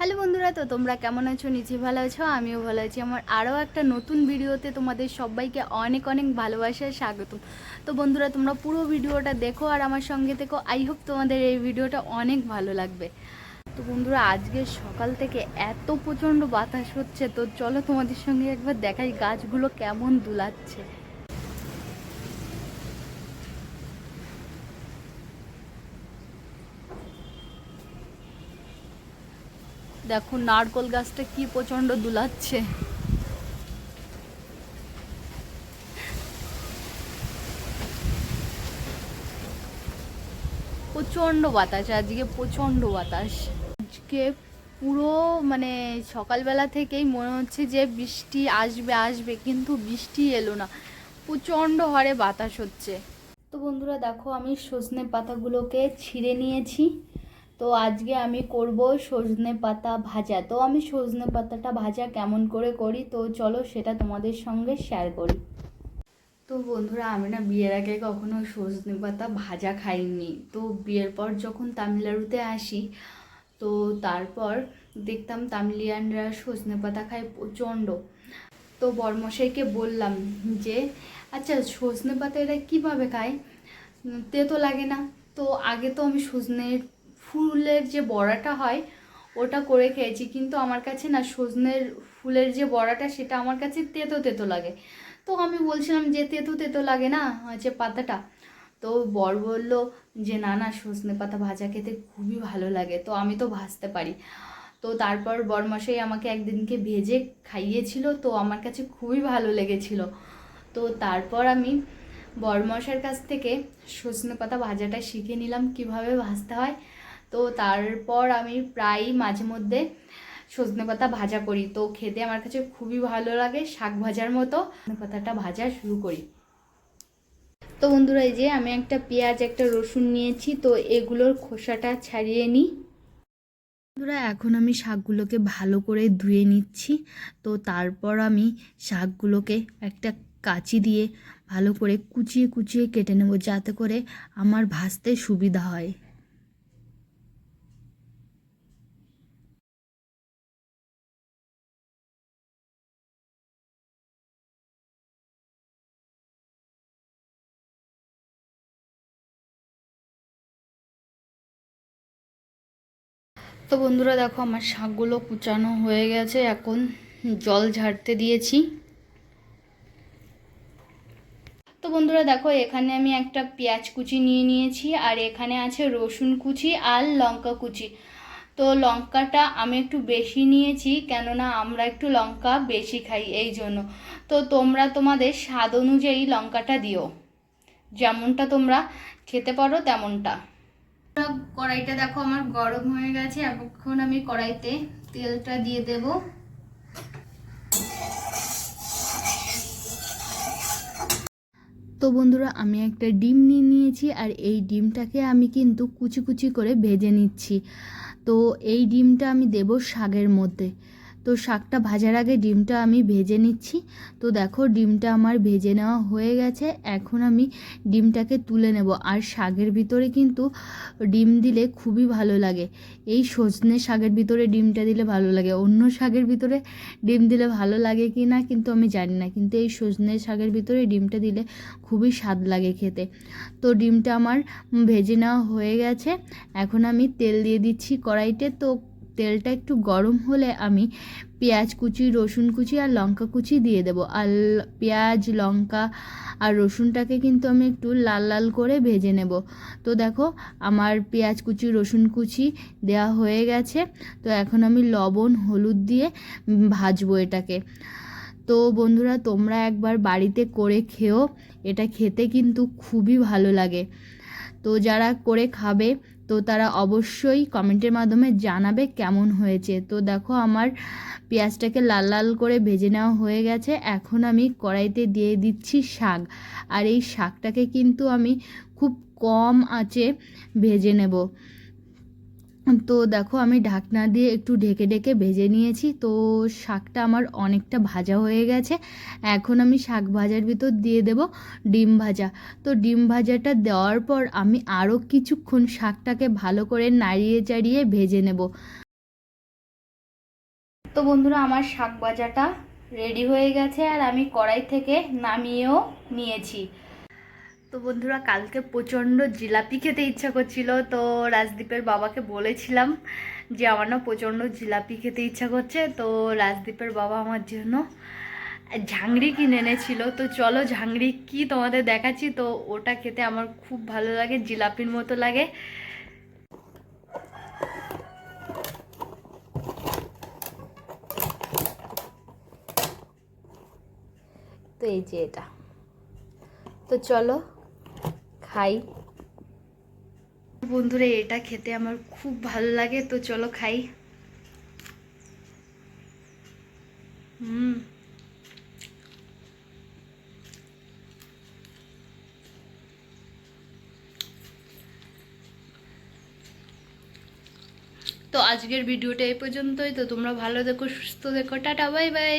Hello বন্ধুরা, তো তোমরা কেমন আছো? নিচে ভালো আছো? আমিও ভালো আছি। আমার আরও একটা নতুন ভিডিওতে তোমাদের সবাইকে অনেক অনেক ভালোবাসা, স্বাগতম। তো বন্ধুরা, তোমরা পুরো ভিডিওটা দেখো আর আমার সঙ্গে থেকো। আই হোপ তোমাদের এই ভিডিওটা অনেক ভালো লাগবে। তো বন্ধুরা, আজকে সকাল থেকে এত প্রচণ্ড বাতাস হচ্ছে, তো চলো তোমাদের সঙ্গে একবার দেখাই গাছগুলো কেমন দুলাচ্ছে। দেখো নারকল গাছটা কি প্রচণ্ড দুলাচ্ছে। প্রচণ্ড বাতাস, আজকে প্রচণ্ড বাতাস। আজকে পুরো মানে সকালবেলা থেকেই মনে হচ্ছে যে বৃষ্টি আসবে আসবে, কিন্তু বৃষ্টি এলো না। প্রচণ্ড হারে বাতাস হচ্ছে। তো বন্ধুরা, দেখো, আমি সজনে পাতাগুলোকে ছিঁড়ে নিয়েছি। তো আজকে আমি করব সজনে পাতা ভাজা। তো আমি সজনে পাতাটা ভাজা কেমন করে করি? তো চলো সেটা তোমাদের সঙ্গে শেয়ার করি। তো বন্ধুরা, আমি না বিয়ের আগে কখনো সজনে পাতা ভাজা খাইনি। তো বিয়ের পর যখন তামিলনাড়ুতে আসি, তো তারপর দেখতাম তামিলিয়ানরা সজনে পাতা খায় প্রচণ্ড। তো বরমশাইকে বললাম যে আচ্ছা সজনে পাতা এরা কীভাবে খায়? তেতো লাগে না। তো আগে তো আমি সজনের ফুলের যে বড়াটা হয়, ওটা করে খেয়েছি। কিন্তু আমার কাছে না সজনের ফুলের যে বড়াটা, সেটা আমার কাছে তেতো তেতো লাগে। তো আমি বলছিলাম যে তেতো তেতো লাগে না যে পাতাটা। তো বর বলল যে, না না, সজনে পাতা ভাজা খেতে খুবই ভালো লাগে। তো আমি তো ভাজতে পারি। তো তারপর বরমশাই আমাকে একদিনকে ভেজে খাইয়েছিল, তো আমার কাছে খুবই ভালো লেগেছিল। তো তারপর আমি বরমশার কাছ থেকে সজনে পাতা ভাজাটা শিখে নিলাম, কীভাবে ভাজতে হয়। তো তারপর আমি প্রায় মাঝে মধ্যে সজনে পাতা ভাজা করি। তো খেতে আমার কাছে খুবই ভালো লাগে, শাক ভাজার মতো। পাতাটা ভাজা শুরু করি। তো বন্ধুরা, এই যে আমি একটা পেঁয়াজ, একটা রসুন নিয়েছি, তো এগুলোর খোসাটা ছাড়িয়ে নিই। বন্ধুরা, এখন আমি শাকগুলোকে ভালো করে ধুয়ে নিচ্ছি। তো তারপর আমি শাকগুলোকে একটা কাঁচি দিয়ে ভালো করে কুচিয়ে কুচিয়ে কেটে নেব, যাতে করে আমার ভাজতে সুবিধা হয়। তো বন্ধুরা দেখো, আমার শাকগুলো কুচানো হয়ে গেছে। এখন জল ঝাড়তে দিয়েছি। তো বন্ধুরা দেখো, এখানে আমি একটা পেঁয়াজ কুচি নিয়ে নিয়েছি, আর এখানে আছে রসুন কুচি আর লঙ্কা কুচি। তো লঙ্কাটা আমি একটু বেশি নিয়েছি, কেননা আমরা একটু লঙ্কা বেশি খাই এই জন্য। তো তোমরা তোমাদের স্বাদ অনুযায়ী লঙ্কাটা দিও। যেমনটা তোমরা খেতে পারো, তেমনটা। কড়াইটা দেখো, আমার গরম হয়ে গেছে এখন আমি কড়াইতে তেলটা দিয়ে দেব। তো বন্ধুরা, আমি একটা ডিম নিয়ে নিয়েছি, আর এই ডিমটাকে আমি কিন্তু কুচি কুচি করে ভেজে নিচ্ছি। তো এই ডিমটা আমি দেব শাকের মধ্যে। তো শাকটা ভাজার আগে ডিমটা আমি ভেজে নিচ্ছি। তো দেখো, ডিমটা আমার ভেজে নেওয়া হয়ে গেছে। এখন আমি ডিমটাকে তুলে নেব। আর শাকের ভিতরে কিন্তু ডিম দিলে খুবই ভালো লাগে। এই সজনে শাকের ভিতরে ডিমটা দিলে ভালো লাগে। অন্য শাকের ভিতরে ডিম দিলে ভালো লাগে কি না কিন্তু আমি জানি না। কিন্তু এই সজনে শাকের ভিতরে ডিমটা দিলে খুবই স্বাদ লাগে খেতে। তো ডিমটা আমার ভেজে নেওয়া হয়ে গেছে। এখন আমি তেল দিয়ে দিচ্ছি কড়াইতে। তো তেলটা একটু গরম হলে আমি পেঁয়াজ কুচি, রসুন কুচি আর লঙ্কা কুচি দিয়ে দেবো। আর পেঁয়াজ, লঙ্কা আর রসুনটাকে কিন্তু আমি একটু লাল লাল করে ভেজে নেব। তো দেখো, আমার পেঁয়াজ কুচি, রসুন কুচি দেওয়া হয়ে গেছে। তো এখন আমি লবণ, হলুদ দিয়ে ভাজবো এটাকে। তো বন্ধুরা, তোমরা একবার বাড়িতে করে খেও। এটা খেতে কিন্তু খুবই ভালো লাগে। তো যারা করে খাবে তো তারা অবশ্যই কমেন্টের মাধ্যমে জানাবে কেমন হয়েছে। তো দেখো আমার পেঁয়াজটাকে লাল লাল করে ভেজে নেওয়া হয়ে গেছে। এখন আমি কড়াইতে দিয়ে দিচ্ছি শাক। আর এই শাকটাকে কিন্তু আমি খুব কম আঁচে ভেজে নেব। তো দেখো আমি ঢাকনা দিয়ে একটু ঢেকে ঢেকে ভেজে নিয়েছি। তো শাকটা আমার অনেকটা ভাজা হয়ে গেছে। এখন আমি শাক ভাজার ভিতর দিয়ে দেব ডিম ভাজা। তো ডিম ভাজাটা দেওয়ার পর আমি আরও কিছুক্ষণ শাকটাকে ভালো করে নাড়িয়ে চাড়িয়ে ভেজে নেব। তো বন্ধুরা, আমার শাক ভাজাটা রেডি হয়ে গেছে আর আমি কড়াই থেকে নামিয়েও নিয়েছি। তো বন্ধুরা, কালকে প্রচণ্ড জিলাপি খেতে ইচ্ছা করছিল, তো রাজদীপের বাবাকে বলেছিলাম যে আমার না প্রচণ্ড জিলাপি খেতে ইচ্ছা করছে, তো রাজদীপের বাবা আমার জন্য ঝাংরি কিনে এনেছিল। তো চলো ঝাংরি, কি তোমাদের দেখাচ্ছি? তো ওটা খেতে আমার খুব ভালো লাগে, জিলাপির মতো লাগে। তো এই যে এটা। তো চলো খাই। বন্ধুরা, এটা খেতে আমার খুব ভালো লাগে, তো চলো খাই। হুম। তো আজকের ভিডিওটা এই পর্যন্তই, তো তোমরা ভালো দেখো, সুস্থ দেখো, টাটা, বাই বাই।